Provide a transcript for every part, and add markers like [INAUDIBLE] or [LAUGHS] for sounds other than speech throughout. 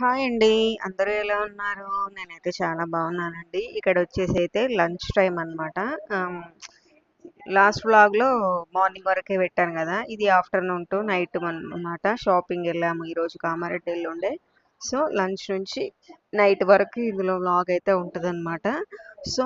Hi అండి. అందరూ ఎలా ఉన్నారు? నేనైతే చాలా బాగున్నానండి. ఇక్కడ వచ్చేసి అయితే లంచ్ టైం అనమాట లాస్ట్ వ్లాగ్లో మార్నింగ్ వరకే పెట్టాను కదా. ఇది ఆఫ్టర్నూన్ టు నైట్ అనమాట షాపింగ్ వెళ్ళాము ఈరోజు కామారెడ్డి ఉండే. సో లంచ్ నుంచి నైట్ వరకు ఇందులో వ్లాగ్ అయితే ఉంటుంది అనమాట సో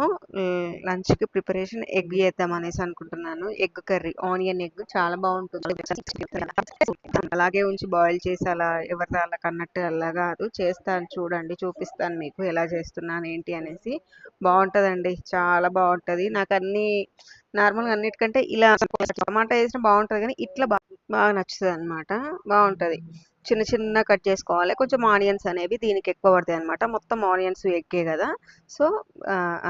లంచ్కి ప్రిపరేషన్ ఎగ్ చేద్దాం అనేసి అనుకుంటున్నాను. ఎగ్ కర్రీ ఆనియన్ ఎగ్ చాలా బాగుంటుంది. [LAUGHS] అలాగే ఉంచి బాయిల్ చేసి అలా ఎవరి వాళ్ళకి అన్నట్టు అలా కాదు చేస్తాను చూడండి చూపిస్తాను మీకు ఎలా చేస్తున్నాను ఏంటి అనేసి. బాగుంటుందండి చాలా బాగుంటుంది. నాకు అన్ని నార్మల్గా అన్నిటికంటే ఇలా టమాటా వేసిన బాగుంటుంది కానీ ఇట్లా బాగా బాగా నచ్చుతుంది అనమాట బాగుంటుంది. చిన్న చిన్న కట్ చేసుకోవాలి. కొంచెం ఆనియన్స్ అనేవి దీనికి ఎక్కువ పడతాయి అనమాట మొత్తం ఆనియన్స్ ఎక్కే కదా. సో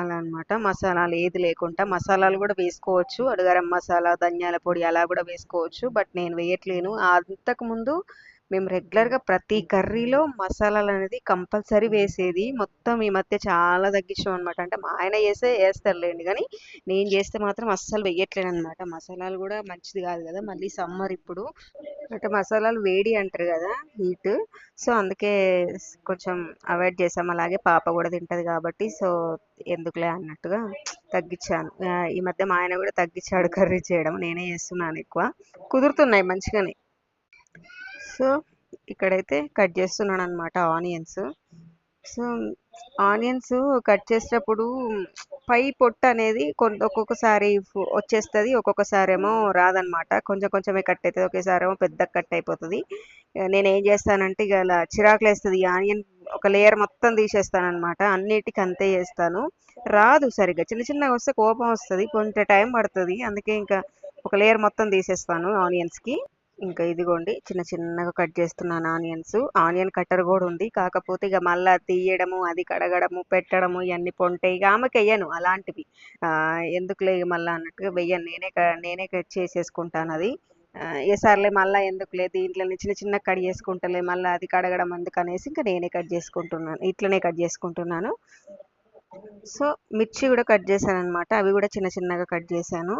అలా అనమాట మసాలాలు ఏది లేకుండా మసాలాలు కూడా వేసుకోవచ్చు. అడుగరం మసాలా ధనియాల పొడి అలా కూడా వేసుకోవచ్చు. బట్ నేను వేయట్లేను. అంతకుముందు మేము రెగ్యులర్గా ప్రతి కర్రీలో మసాలాలు అనేది కంపల్సరీ వేసేది. మొత్తం ఈ మధ్య చాలా తగ్గించాం అనమాట అంటే మా ఆయన చేస్తే వేస్తారులేండి కానీ నేను చేస్తే మాత్రం అస్సలు వేయట్లేను అనమాట మసాలాలు కూడా మంచిది కాదు కదా. మళ్ళీ సమ్మర్ ఇప్పుడు. అంటే మసాలాలు వేడి అంటారు కదా హీట్. సో అందుకే కొంచెం అవాయిడ్ చేసాం అలాగే పాప కూడా తింటది కాబట్టి. సో ఎందుకులే అన్నట్టుగా తగ్గించాను. ఈ మధ్య మా ఆయన కూడా తగ్గించాడు కర్రీ చేయడం. నేనే చేస్తున్నాను ఎక్కువ. కుదురుతున్నాయి మంచిగానే. సో ఇక్కడైతే కట్ చేస్తున్నాను అనమాట ఆనియన్స్. సో ఆనియన్స్ కట్ చేసేటప్పుడు పై పొట్టు అనేది కొంత ఒక్కొక్కసారి వచ్చేస్తుంది ఒక్కొక్కసారి ఏమో రాదనమాట కొంచెం కొంచెమే కట్ అవుతుంది ఒకేసారి ఏమో పెద్ద కట్ అయిపోతుంది. నేను ఏం చేస్తానంటే ఇక అలా చిరాకులు వేస్తుంది. ఆనియన్ ఒక లేయర్ మొత్తం తీసేస్తాను అనమాట అంతే చేస్తాను. రాదు సరిగ్గా చిన్న చిన్నగా వస్తే కోపం వస్తుంది కొంచెం టైం పడుతుంది. అందుకే ఇంకా ఒక లేయర్ మొత్తం తీసేస్తాను ఆనియన్స్కి. ఇంకా ఇదిగోండి చిన్న చిన్నగా కట్ చేస్తున్నాను ఆనియన్స్. ఆనియన్ కట్టర్ కూడా ఉంది. కాకపోతే ఇక మళ్ళీ తీయడము అది కడగడము పెట్టడము ఇవన్నీ పొంటే ఇక ఆమెకి వెయ్యను అలాంటివి. ఎందుకులే మళ్ళీ అన్నట్టుగా వెయ్యను నేనే నేనే కట్ చేసేసుకుంటాను అది. ఏ సార్లే మళ్ళీ ఎందుకులే దీంట్లోనే చిన్న చిన్న కట్ చేసుకుంటలే మళ్ళీ అది కడగడం అందుకనేసి ఇంకా నేనే కట్ చేసుకుంటున్నాను. ఇట్లనే కట్ చేసుకుంటున్నాను. సో మిర్చి కూడా కట్ చేశాను అనమాట అవి కూడా చిన్న చిన్నగా కట్ చేశాను.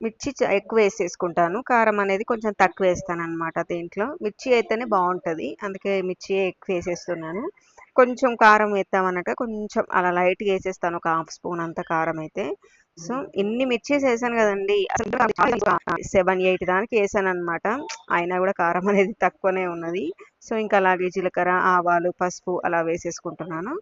మిర్చి ఎక్కువ వేసేసుకుంటాను. కారం అనేది కొంచెం తక్కువ వేస్తాను అనమాట దీంట్లో. మిర్చి అయితేనే బాగుంటుంది అందుకే మిర్చి ఎక్కువ వేసేస్తున్నాను. కొంచెం కారం వేస్తామన్నట్టు కొంచెం అలా లైట్గా వేసేస్తాను. ఒక హాఫ్ స్పూన్ అంత కారం అయితే. సో ఇన్ని మిర్చీస్ వేసాను కదండి. అసలు సెవెన్ ఎయిట్ దానికి వేసాను అనమాట అయినా కూడా కారం అనేది తక్కువనే ఉన్నది. సో ఇంకా అలాగే జీలకర్ర ఆవాలు పసుపు అలా వేసేసుకుంటున్నాను.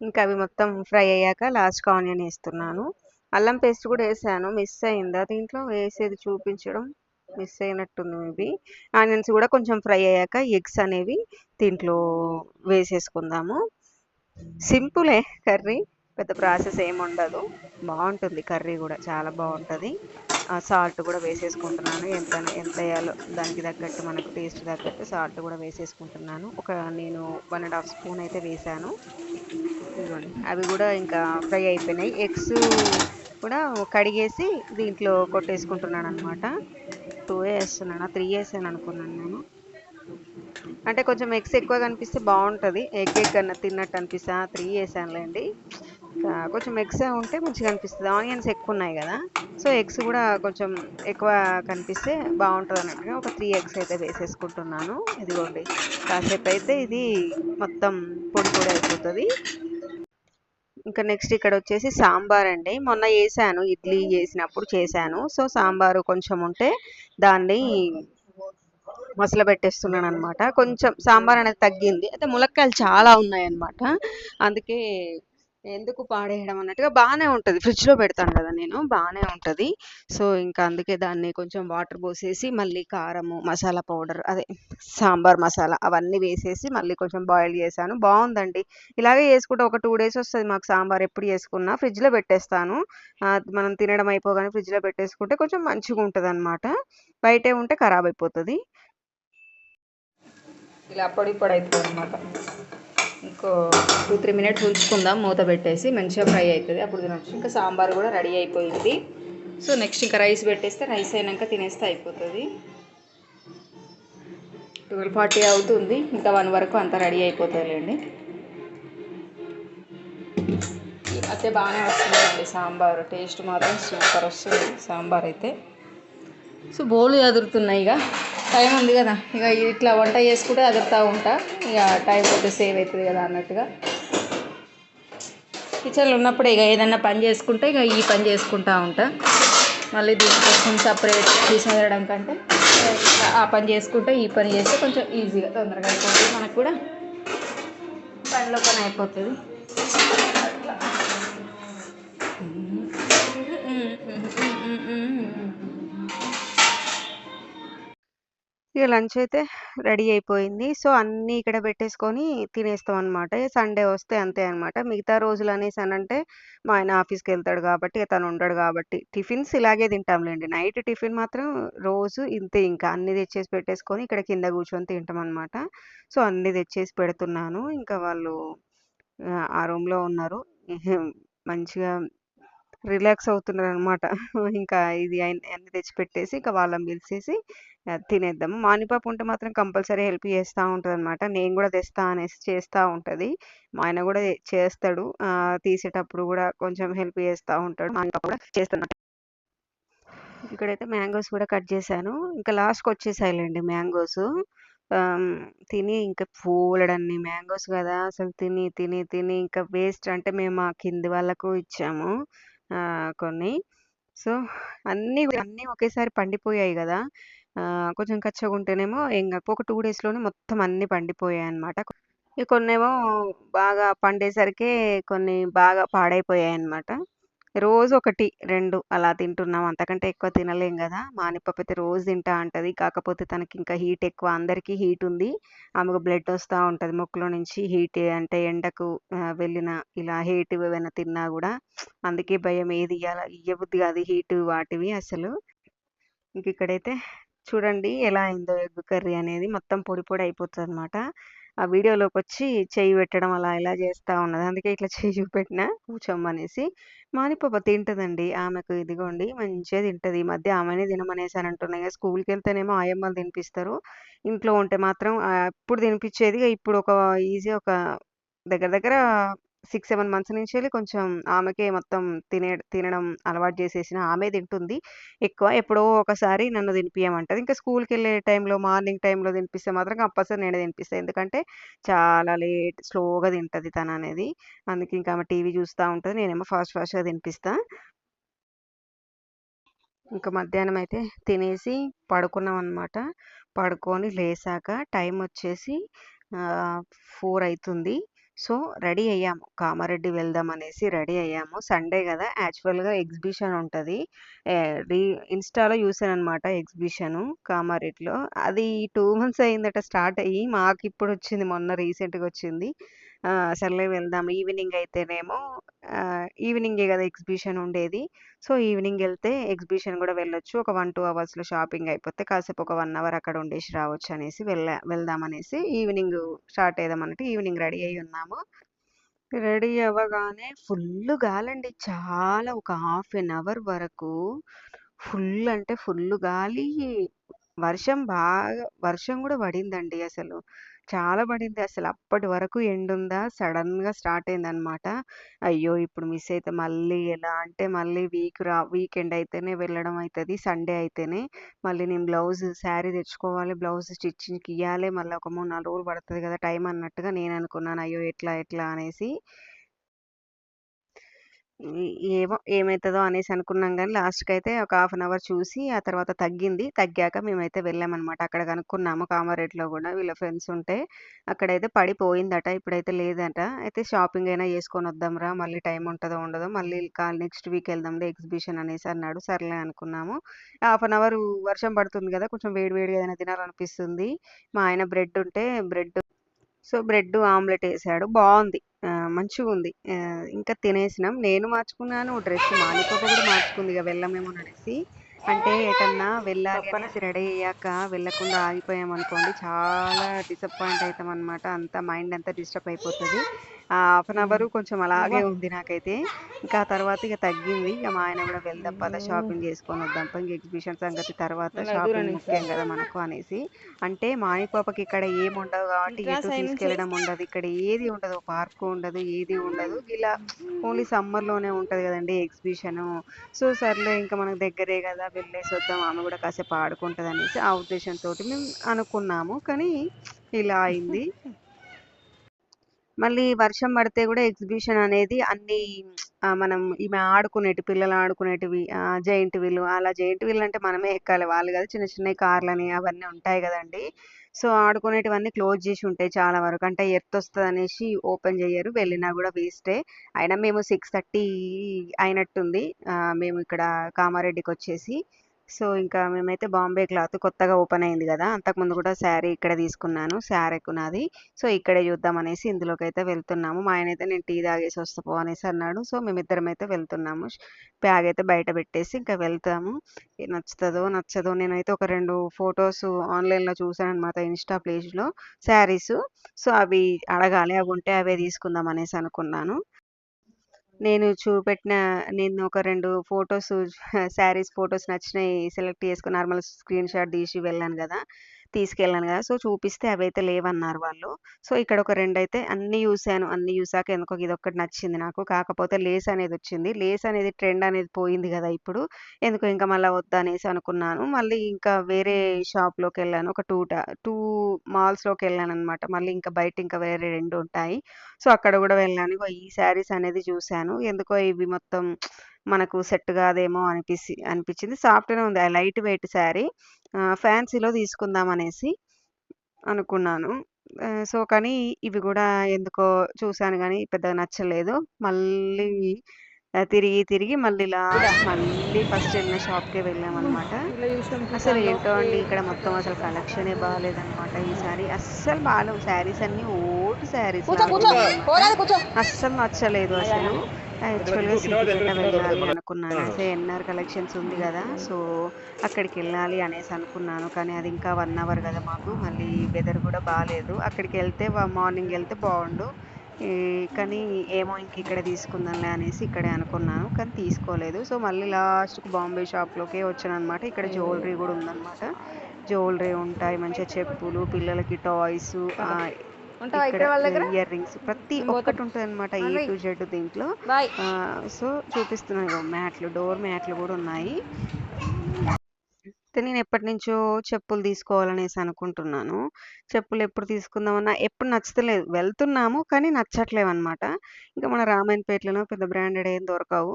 ఇంకా అవి మొత్తం ఫ్రై అయ్యాక లాస్ట్కి ఆనియన్ వేస్తున్నాను. అల్లం పేస్ట్ కూడా వేసాను మిస్ అయిందా? దీంట్లో వేసేది చూపించడం మిస్ అయినట్టుంది మేబీ. ఆనియన్స్ కూడా కొంచెం ఫ్రై అయ్యాక ఎగ్స్ అనేవి దీంట్లో వేసేసుకుందాము. సింపులే కర్రీ పెద్ద ప్రాసెస్ ఏమి ఉండదు. బాగుంటుంది కర్రీ కూడా చాలా బాగుంటుంది. సాల్ట్ కూడా వేసేసుకుంటున్నాను. ఎంత ఎంత వేయాలో దానికి తగ్గట్టు మనకు టేస్ట్ తగ్గట్టు సాల్ట్ కూడా వేసేసుకుంటున్నాను. ఒక నేను వన్ అండ్ హాఫ్ స్పూన్ అయితే వేసాను. ఇదిగోండి. అవి కూడా ఇంకా ఫ్రై అయిపోయినాయి. ఎగ్స్ కూడా కడిగేసి దీంట్లో కొట్టేసుకుంటున్నాను అనమాట టూ వేస్తున్నాను? త్రీ వేసాను అనుకున్నాను నేను. అంటే కొంచెం ఎగ్స్ ఎక్కువ కనిపిస్తే బాగుంటుంది. ఎగ్ ఎగ్ అన్న తిన్నట్టు అనిపిస్తా. త్రీ వేసానులేండి. కొంచెం ఎగ్స్ ఉంటే మంచిగా అనిపిస్తుంది. ఆనియన్స్ ఎక్కువ ఉన్నాయి కదా. సో ఎగ్స్ కూడా కొంచెం ఎక్కువ కనిపిస్తే బాగుంటుంది అన్నట్టుగా ఒక త్రీ ఎగ్స్ అయితే వేసేసుకుంటున్నాను. ఇదిగోండి. కాసేపు అయితే ఇది మొత్తం పొడి పొడి అయిపోతుంది. ఇంకా నెక్స్ట్ ఇక్కడ వచ్చేసి సాంబార్ అండి. మొన్న చేశాను ఇడ్లీ చేసినప్పుడు చేశాను. సో సాంబారు కొంచెం ఉంటే దాన్ని మసల పెట్టేస్తున్నాను అనమాట కొంచెం సాంబార్ అనేది తగ్గింది. అయితే ములక్కాయలు చాలా ఉన్నాయన్నమాట. అందుకే ఎందుకు పాడేయడం అన్నట్టుగా బాగానే ఉంటుంది. ఫ్రిడ్జ్లో పెడతాను కదా నేను బాగానే ఉంటుంది. సో ఇంకా అందుకే దాన్ని కొంచెం వాటర్ పోసేసి మళ్ళీ కారము మసాలా పౌడర్ అదే సాంబార్ మసాలా అవన్నీ వేసేసి మళ్ళీ కొంచెం బాయిల్ చేశాను. బాగుందండి ఇలాగే చేసుకుంటే ఒక టూ డేస్ వస్తుంది మాకు సాంబార్. ఎప్పుడు చేసుకున్నా ఫ్రిడ్జ్లో పెట్టేస్తాను. మనం తినడం అయిపోగానే ఫ్రిడ్జ్లో పెట్టేసుకుంటే కొంచెం మంచిగా ఉంటుంది అనమాట బయటే ఉంటే ఖరాబ్ అయిపోతుంది. ఇలా పొడి పొడి అయిపోతుంది అనమాట ఇంకో టూ త్రీ మినిట్స్ ఉంచుకుందాం. మూత పెట్టేసి మంచిగా ఫ్రై అవుతుంది అప్పుడు తినొచ్చు ఇంకా సాంబార్ కూడా రెడీ అయిపోయింది. సో నెక్స్ట్ ఇంకా రైస్ పెట్టేస్తే రైస్ అయినాక తినేస్తే అయిపోతుంది. ట్వెల్వ్ ఫార్టీ అవుతుంది. ఇంకా వన్ వరకు అంతా రెడీ అయిపోతుందిలేండి. అయితే బాగానే వస్తుందండి సాంబార్. టేస్ట్ మాత్రం సూపర్ వస్తుంది సాంబార్ అయితే. సో బోలు ఎదురుతున్నాయి ఇక. టైం ఉంది కదా. ఇక ఇట్లా వంట చేసుకుంటే అదురుతూ ఉంటా ఇక టైం కొద్దిగా సేవ్ అవుతుంది కదా అన్నట్టుగా. కిచెన్లో ఉన్నప్పుడు ఇక ఏదైనా పని చేసుకుంటే ఇక ఈ పని చేసుకుంటా ఉంటా. మళ్ళీ దీనికోసం సపరేట్ తీసేయడం కంటే ఆ పని చేసుకుంటే ఈ పని చేస్తే కొంచెం ఈజీగా తొందరగా అయిపోతుంది. మనకు కూడా పనిలో పని అయిపోతుంది. ఇక లంచ్ అయితే రెడీ అయిపోయింది. సో అన్నీ ఇక్కడ పెట్టేసుకొని తినేస్తాం అనమాట సండే వస్తే అంతే అనమాట మిగతా రోజులు అనేసి అని అంటే మా ఆయన ఆఫీస్కి వెళ్తాడు కాబట్టి తను ఉండడు కాబట్టి. టిఫిన్స్ ఇలాగే తింటాంలేండి. నైట్ టిఫిన్ మాత్రం రోజు ఇంతే ఇంకా. అన్ని తెచ్చేసి పెట్టేసుకొని ఇక్కడ కింద కూర్చొని తింటాం అనమాట సో అన్ని తెచ్చేసి పెడుతున్నాను. ఇంకా వాళ్ళు ఆ, ఆ రూమ్లో ఉన్నారు. [LAUGHS] మంచిగా రిలాక్స్ అవుతున్నారు అనమాట ఇంకా ఇది అన్ని తెచ్చిపెట్టేసి ఇంకా వాళ్ళని పిలిచేసి తినేద్దాం. తినేద్దాము మానిపాపు ఉంటే మాత్రం కంపల్సరీ హెల్ప్ చేస్తూ ఉంటుంది అనమాట నేను కూడా తెస్తా అనేసి చేస్తూ ఉంటుంది. మా ఆయన కూడా చేస్తాడు. తీసేటప్పుడు కూడా కొంచెం హెల్ప్ చేస్తూ ఉంటాడు. మానిపాప కూడా చేస్తాను ఇక్కడైతే మ్యాంగోస్ కూడా కట్ చేశాను. ఇంకా లాస్ట్కి వచ్చేసాయిలేండి మ్యాంగోస్. తిని ఇంకా పూలడన్ని మ్యాంగోస్ కదా. అసలు తిని తిని తిని ఇంకా వేస్ట్ అంటే మేము మా కింది వాళ్ళకు ఇచ్చాము. కొన్ని. సో అన్నీ అన్నీ ఒకేసారి పండిపోయాయి కదా. కొంచెం కచ్చగా ఉంటేనేమో ఇంకా ఒక టూ డేస్లోనే మొత్తం అన్నీ పండిపోయాయి అన్నమాట ఇక కొన్నేమో బాగా పండేసరికి కొన్ని బాగా పాడైపోయాయి అన్నమాట రోజు ఒకటి రెండు అలా తింటున్నాం. అంతకంటే ఎక్కువ తినలేం కదా మానిపప్పు అయితే రోజు తింటా అంటది కాకపోతే తనకి ఇంకా హీట్ ఎక్కువ. అందరికీ హీట్ ఉంది. ఆమెకు బ్లడ్ వస్తూ ఉంటుంది. ముక్కులో నుంచి హీట్ అంటే ఎండకు వెళ్ళిన ఇలా హీట్ ఏమైనా తిన్నా కూడా అందుకే భయం. ఏది ఇయ్యాల? ఇయ్యబుద్ధి కాదు హీట్ వాటివి అసలు. ఇంక ఇక్కడైతే చూడండి ఎలా అయిందో ఎగ్ కర్రీ అనేది మొత్తం పొడి పొడి అయిపోతుంది అనమాట ఆ వీడియోలోకి వచ్చి చేయి పెట్టడం అలా ఇలా చేస్తూ ఉన్నది. అందుకే ఇట్లా చేయి చూపెట్టిన కూర్చోమనేసి మానిపాప తింటుందండి. ఆమెకు ఇదిగోండి మంచిగా తింటుంది. ఈ మధ్య ఆమెనే తినమనేసి అని అంటున్నాయి స్కూల్కి వెళ్తేనేమో ఆయమ్మలు తినిపిస్తారు. ఇంట్లో ఉంటే మాత్రం అప్పుడు తినిపించేది ఇప్పుడు ఒక ఈజీ ఒక దగ్గర దగ్గర సిక్స్ సెవెన్ మంత్స్ నుంచి వెళ్ళి కొంచెం ఆమెకే మొత్తం తినే తినడం అలవాటు చేసేసిన ఆమె తింటుంది. ఎక్కువ ఎప్పుడో ఒకసారి నన్ను తినిపియమంటది. ఇంకా స్కూల్కి వెళ్ళే టైంలో మార్నింగ్ టైంలో తినిపిస్తే మాత్రం కంపల్సరీ నేనే తినిపిస్తాను ఎందుకంటే చాలా లేట్ స్లోగా తింటది తన అనేది అందుకే ఇంకా ఆమె టీవీ చూస్తూ ఉంటుంది. నేనేమో ఫాస్ట్ ఫాస్ట్గా తినిపిస్తా. ఇంకా మధ్యాహ్నం అయితే తినేసి పడుకున్నాం అనమాట పడుకొని లేసాక టైం వచ్చేసి ఫోర్ అవుతుంది సో రెడీ అయ్యాము. కామారెడ్డి వెళ్దాం అనేసి రెడీ అయ్యాము. సండే కదా యాక్చువల్గా ఎగ్జిబిషన్ ఉంటుంది. రీ ఇన్స్టాలో చూసాను అనమాట ఎగ్జిబిషన్ కామారెడ్డిలో. అది టూ మంత్స్ అయిందట స్టార్ట్ అయ్యి మాకు ఇప్పుడు వచ్చింది మొన్న రీసెంట్గా వచ్చింది. సర్లే వెళ్దాం. ఈవినింగ్ అయితేనేమో ఈవినింగే కదా ఎగ్జిబిషన్ ఉండేది. సో ఈవినింగ్ వెళ్తే ఎగ్జిబిషన్ కూడా వెళ్ళొచ్చు. ఒక వన్ టూ అవర్స్లో షాపింగ్ అయిపోతే కాసేపు ఒక వన్ అవర్ అక్కడ ఉండేసి రావచ్చు అనేసి వెళ్ళ వెళ్దాం అనేసి ఈవినింగ్ స్టార్ట్ అయ్దాం అన్నట్టు ఈవినింగ్ రెడీ అయి ఉన్నాము. రెడీ అవ్వగానే ఫుల్ గాలండి. చాలా ఒక హాఫ్ ఎన్ అవర్ వరకు ఫుల్ అంటే ఫుల్ గాలి. వర్షం బాగా వర్షం కూడా పడిందండి అసలు. చాలా పడింది అసలు. అప్పటి వరకు ఎండ్ ఉందా సడన్గా స్టార్ట్ అయిందనమాట. అయ్యో! ఇప్పుడు మిస్ అయితే మళ్ళీ ఎలా అంటే మళ్ళీ వీక్ రా వీకెండ్ అయితేనే వెళ్ళడం అవుతుంది సండే అయితేనే మళ్ళీ నేను బ్లౌజ్ శారీ తెచ్చుకోవాలి బ్లౌజ్ స్టిచ్చింగ్కి ఇవ్వాలి మళ్ళీ ఒక మూడు నాలుగు రోజులు పడుతుంది కదా టైం అన్నట్టుగా నేను అనుకున్నాను. అయ్యో! ఎట్లా ఎట్లా అనేసి ఏమో ఏమవుతుందో అనేసి అనుకున్నాం కానీ లాస్ట్కి అయితే ఒక హాఫ్ అన్ అవర్ చూసి ఆ తర్వాత తగ్గింది. తగ్గాక మేమైతే వెళ్ళామన్నమాట. అక్కడ కనుక్కున్నాము కామారెడ్డిలో కూడా వీళ్ళ ఫ్రెండ్స్ ఉంటే. అక్కడైతే పడిపోయిందట ఇప్పుడైతే లేదట. అయితే షాపింగ్ అయినా చేసుకొని వద్దాంరా మళ్ళీ టైం ఉంటుందో ఉండదో మళ్ళీ నెక్స్ట్ వీక్ వెళ్దాంలే ఎగ్జిబిషన్ అనేసి అన్నాడు. సర్లే అనుకున్నాము. హాఫ్ అన్ అవర్ వర్షం పడుతుంది కదా కొంచెం వేడి వేడిగా ఏదైనా తినాలనిపిస్తుంది. మా ఆయన బ్రెడ్ ఉంటే బ్రెడ్ సో బ్రెడ్ ఆమ్లెట్ వేసాడు. బాగుంది ఆ, మంచిగా ఉంది ఆ, ఇంకా తినేసినాం. నేను మార్చుకున్నాను. డ్రెస్ మానిపాప కూడా మార్చుకుంది. ఇక వెళ్ళమేమో అనేసి. అంటే ఎటన్నా వెళ్ళాలి అనేసి రెడీ అయ్యాక వెళ్ళకుండా ఆగిపోయాం అనుకోండి చాలా డిసప్పాయింట్ అవుతాం అనమాట అంతా మైండ్ అంతా డిస్టర్బ్ అయిపోతుంది. ఆ హాఫ్ అన్ అవర్ కొంచెం అలాగే ఉంది నాకైతే. ఇంకా ఆ తర్వాత ఇక తగ్గింది. ఇక మా ఆయన కూడా వెళ్దాం పద షాపింగ్ చేసుకొని వద్దాం. ఇంక ఎగ్జిబిషన్ సంగతి తర్వాత షాపింగ్ ముఖ్యం కదా మనకు అనేసి. అంటే మాణిక్ పాపకి ఇక్కడ ఏం ఉండదు కాబట్టి ఎటు తీసుకెళ్ళడం ఉండదు. ఇక్కడ ఏది ఉండదు. పార్క్ ఉండదు ఏది ఉండదు. ఇలా ఓన్లీ సమ్మర్లోనే ఉంటది కదండి ఎగ్జిబిషన్. సో సర్లే ఇంకా మనకు దగ్గరే కదా వెళ్ళేసి వద్దాం ఆమె కూడా కాసేపు ఆడుకుంటుంది అనేసి ఆ ఉద్దేశంతో మేము అనుకున్నాము. కానీ ఇలా అయింది. మళ్ళీ వర్షం పడితే కూడా ఎగ్జిబిషన్ అనేది అన్ని మనం ఈమె ఆడుకునేటి పిల్లలు ఆడుకునేటివి జైంట్ వీల్. అలా జైంట్ వీల్ అంటే మనమే ఎక్కాలి. వాళ్ళు కదా చిన్న చిన్న కార్లని అవన్నీ ఉంటాయి కదండి. సో ఆడుకునేటివన్నీ క్లోజ్ చేసి ఉంటాయి చాలా వరకు. అంటే ఎర్త్ వస్తుంది అనేసి ఓపెన్ చేయరు వెళ్ళినా కూడా వేస్టే. అయినా మేము సిక్స్ థర్టీ అయినట్టుంది. మేము ఇక్కడ కామారెడ్డికి వచ్చేసి సో ఇంకా మేమైతే బాంబే క్లాత్ కొత్తగా ఓపెన్ అయింది కదా అంతకుముందు కూడా శారీ ఇక్కడ తీసుకున్నాను శారీ నాది. సో ఇక్కడే చూద్దాం అనేసి ఇందులోకి అయితే వెళ్తున్నాము. మా ఆయన అయితే నేను టీ తాగేసి వస్తాపో అనేసి అన్నాడు. సో మేమిద్దరం అయితే వెళ్తున్నాము. బ్యాగ్ అయితే బయట పెట్టేసి ఇంకా వెళ్తాము. నచ్చుతుందో నచ్చదో నేనైతే ఒక రెండు ఫొటోస్ ఆన్లైన్లో చూసాను అనమాట ఇన్స్టా పేజ్లో శారీస్. సో అవి అడగాలి అవి ఉంటే అవే తీసుకుందాం అనేసి అనుకున్నాను. నేను చూపెట్టిన నేను ఒక రెండు ఫొటోస్ [LAUGHS] శారీస్ ఫొటోస్ నచ్చినాయి సెలెక్ట్ చేసుకుని నార్మల్ స్క్రీన్ షాట్ తీసి వెళ్ళాను కదా. తీసుకెళ్ళాను కదా! సో చూపిస్తే అవైతే లేవన్నారు వాళ్ళు. సో ఇక్కడ ఒక రెండు అయితే అన్ని చూశాను అన్ని చూసాక ఎందుకో ఇది ఒక్కటి నచ్చింది నాకు. కాకపోతే లేస్ అనేది వచ్చింది. లేస్ అనేది ట్రెండ్ అనేది పోయింది కదా ఇప్పుడు. ఎందుకో ఇంకా మళ్ళీ వద్దా అనేసి అనుకున్నాను. మళ్ళీ ఇంకా వేరే షాప్లోకి వెళ్ళాను. ఒక టూ టూ మాల్స్లోకి వెళ్ళాను అనమాట మళ్ళీ ఇంకా బయట ఇంకా వేరే రెండు ఉంటాయి. సో అక్కడ కూడా వెళ్ళాను. ఈ శారీస్ అనేది చూశాను ఎందుకో ఇవి మొత్తం మనకు సెట్ కాదేమో అనిపిసి అనిపించింది. సాఫ్ట్గానే ఉంది. ఆ లైట్ వెయిట్ శారీ ఫ్యాన్సీలో తీసుకుందాం అనేసి అనుకున్నాను. సో కానీ ఇవి కూడా ఎందుకో చూశాను కానీ పెద్దగా నచ్చలేదు. మళ్ళీ తిరిగి తిరిగి మళ్ళీ లాస్ట్ మళ్ళీ ఫస్ట్ వెళ్ళిన షాప్కే వెళ్ళామన్నమాట. అసలు ఏంటో అండి ఇక్కడ మొత్తం అసలు కలెక్షనే బాగాలేదన్నమాట ఈసారి అస్సలు బాగాలేవు శారీస్ అన్ని ఓల్డ్ శారీస్ అస్సలు నచ్చలేదు అసలు. యాక్చువల్గా వెళ్ళాలి అనుకున్నాను. అసలు ఎన్ఆర్ కలెక్షన్స్ ఉంది కదా సో అక్కడికి వెళ్ళాలి అనేసి అనుకున్నాను. కానీ అది ఇంకా వన్ అవర్ కదా మాకు మళ్ళీ వెదర్ కూడా బాగాలేదు అక్కడికి వెళ్తే మార్నింగ్ వెళ్తే బాగుండు. కానీ ఏమో ఇంక ఇక్కడ తీసుకుందాంలే అనేసి ఇక్కడే అనుకున్నాను కానీ తీసుకోలేదు. సో మళ్ళీ లాస్ట్కి బాంబే షాప్లోకే వచ్చాను అనమాట ఇక్కడ జ్యువెలరీ కూడా ఉందన్నమాట. జ్యువెలరీ ఉంటాయి మంచిగా చెప్పులు పిల్లలకి టాయ్స్ ఇయర్ రింగ్స్. ప్రతి ఒక్కటి ఉంటుంది అనమాట ఏ టు జెడ్ దీంట్లో. సో చూపిస్తున్నాను మ్యాట్లు డోర్ మ్యాట్లు కూడా ఉన్నాయి. అయితే నేను ఎప్పటి నుంచో చెప్పులు తీసుకోవాలనేసి అనుకుంటున్నాను. చెప్పులు ఎప్పుడు తీసుకుందామన్నా ఎప్పుడు నచ్చలేదు వెళ్తున్నాము కానీ నచ్చట్లేవు అనమాట ఇంకా మన రామాయణపేటలోనో పెద్ద బ్రాండెడ్ ఏం దొరకవు.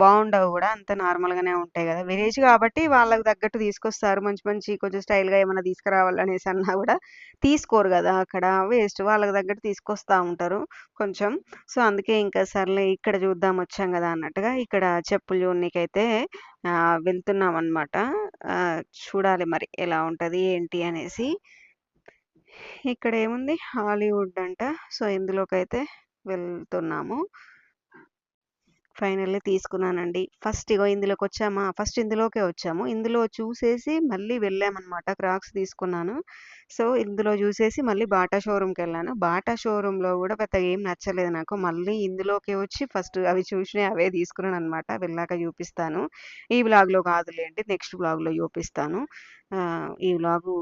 బాగుండవు కూడా. అంత నార్మల్గానే ఉంటాయి కదా. విలేజ్ కాబట్టి వాళ్ళకి తగ్గట్టు తీసుకొస్తారు. మంచి మంచి కొంచెం స్టైల్గా ఏమైనా తీసుకురావాలనేసి అన్నా కూడా తీసుకోరు కదా. అక్కడ వేస్ట్. వాళ్ళకి తగ్గట్టు తీసుకొస్తా ఉంటారు కొంచెం. సో అందుకే ఇంకా సర్లే ఇక్కడ చూద్దాం వచ్చాం కదా అన్నట్టుగా ఇక్కడ చెప్పులు చూడనీకైతే అయితే వెళ్తున్నాం అనమాట చూడాలి మరి ఎలా ఉంటుంది ఏంటి అనేసి. ఇక్కడ ఏముంది హాలీవుడ్ అంట. సో ఇందులోకైతే వెళ్తున్నాము. ఫైనల్లీ తీసుకున్నానండి. ఫస్ట్ ఇగో ఇందులోకి వచ్చామా ఫస్ట్ ఇందులోకే వచ్చాము. ఇందులో చూసేసి మళ్ళీ వెళ్ళామన్నమాట. క్రాక్స్ తీసుకున్నాను. సో ఇందులో చూసేసి మళ్ళీ బాటా షోరూమ్కి వెళ్ళాను బాటా షోరూంలో కూడా పెద్దగా ఏం నచ్చలేదు నాకు. మళ్ళీ ఇందులోకి వచ్చి ఫస్ట్ అవి చూసినవి అవే తీసుకున్నాను అనమాట వెళ్ళాక చూపిస్తాను. ఈ బ్లాగ్లో కాదులేండి నెక్స్ట్ బ్లాగ్లో చూపిస్తాను. ఈ బ్లాగు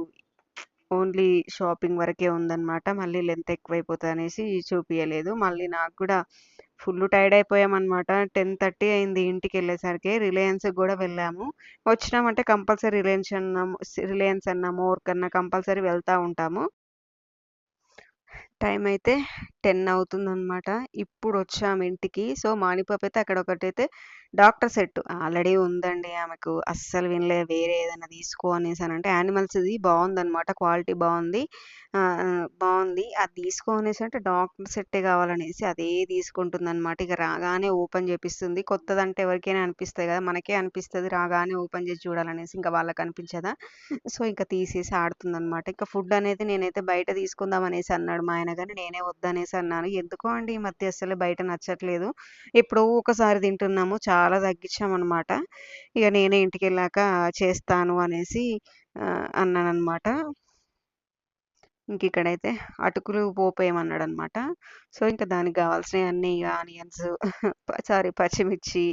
ఓన్లీ షాపింగ్ వరకే ఉందన్నమాట. మళ్ళీ లెంత్ ఎక్కువైపోతుంది అనేసి చూపించలేదు మళ్ళీ నాకు కూడా ఫుల్ టైర్డ్ అయిపోయామన్నమాట. టెన్ థర్టీ అయింది ఇంటికి వెళ్ళేసరికి. రిలయన్స్ కూడా వెళ్ళాము. వచ్చినామంటే కంపల్సరీ రిలయన్స్ అన్న రిలయన్స్ అన్న మోర్ కన్నా కంపల్సరీ వెళ్తూ ఉంటాము. టైం అయితే టెన్ అవుతుందన్నమాట. ఇప్పుడు వచ్చాము ఇంటికి. సో మాణిపాప అయితే అక్కడ ఒకటైతే డాక్టర్ సెట్ ఆల్రెడీ ఉందండి ఆమెకు. అస్సలు వినలే వేరే ఏదైనా తీసుకో అనేసి అని. అంటే యానిమల్స్ది బాగుందన్నమాట క్వాలిటీ బాగుంది బాగుంది అది తీసుకో అనేసి అంటే డాక్టర్ సెట్టే కావాలనేసి అదే తీసుకుంటుందన్నమాట. ఇక రాగానే ఓపెన్ చేపిస్తుంది. కొత్తదంటే ఎవరికైనా అనిపిస్తుంది కదా. మనకే అనిపిస్తుంది రాగానే ఓపెన్ చేసి చూడాలనేసి. ఇంకా వాళ్ళకి అనిపించదా? సో ఇంకా తీసేసి ఆడుతుందన్నమాట. ఇంకా ఫుడ్ అనేది నేనైతే బయట తీసుకుందాం అనేసి అన్నాడు మా ఆయన కానీ నేనే వద్దనేసి అన్నాను. ఎందుకో అండి ఈ మధ్య అసలు బయట నచ్చట్లేదు. ఎప్పుడో ఒకసారి తింటున్నాము చాలా తగ్గించామన్నమాట. ఇక నేనే ఇంటికి వెళ్ళాక చేస్తాను అనేసి అన్నాను అనమాట ఇంక ఇక్కడైతే అటుకులు పోపేయమన్నాడనమాట. సో, ఇంకా దానికి కావాల్సినవి అన్నీ ఆనియన్స్ సారీ పచ్చిమిర్చి,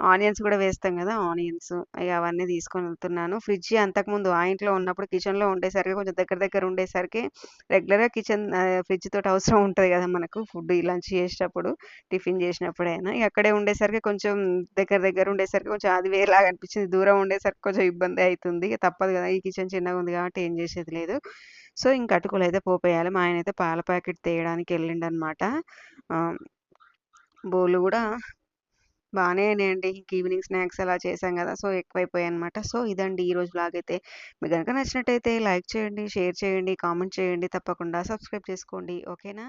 ఆనియన్స్ కూడా వేస్తాం కదా ఆనియన్స్ అవి అవన్నీ తీసుకొనెళ్తున్నాను. ఫ్రిడ్జ్ అంతకుముందు ఆ ఇంట్లో ఉన్నప్పుడు కిచెన్‌లో ఉండేసరికి కొంచెం దగ్గర దగ్గర ఉండేసరికి రెగ్యులర్‌గా కిచెన్ ఫ్రిడ్జ్ తోటి అవసరం ఉంటుంది కదా మనకు ఫుడ్ లంచ్ చేసేటప్పుడు, టిఫిన్ చేసినప్పుడైనా. అయినా అక్కడే ఉండేసరికి కొంచెం దగ్గర దగ్గర ఉండేసరికి కొంచెం అది వేరేలాగా అనిపించింది. దూరం ఉండేసరికి కొంచెం ఇబ్బంది అవుతుంది తప్పదు కదా ఈ కిచెన్ చిన్నగా ఉంది కాబట్టి ఏం చేసేది లేదు. సో, ఇంక అయితే పోపేయాలి. మా అయితే పాల ప్యాకెట్ తేయడానికి వెళ్ళిండనమాట బోలు కూడా బాగానే అండి ఈవినింగ్ స్నాక్స్ అలా చేశాం కదా సో, ఎక్కువైపోయాయి అనమాట సో, ఇదండి ఈరోజు వ్లాగ్ అయితే. మీకు గనక నచ్చినట్టయితే లైక్ చేయండి, షేర్ చేయండి, కామెంట్ చేయండి. తప్పకుండా సబ్స్క్రైబ్ చేసుకోండి. ఓకేనా?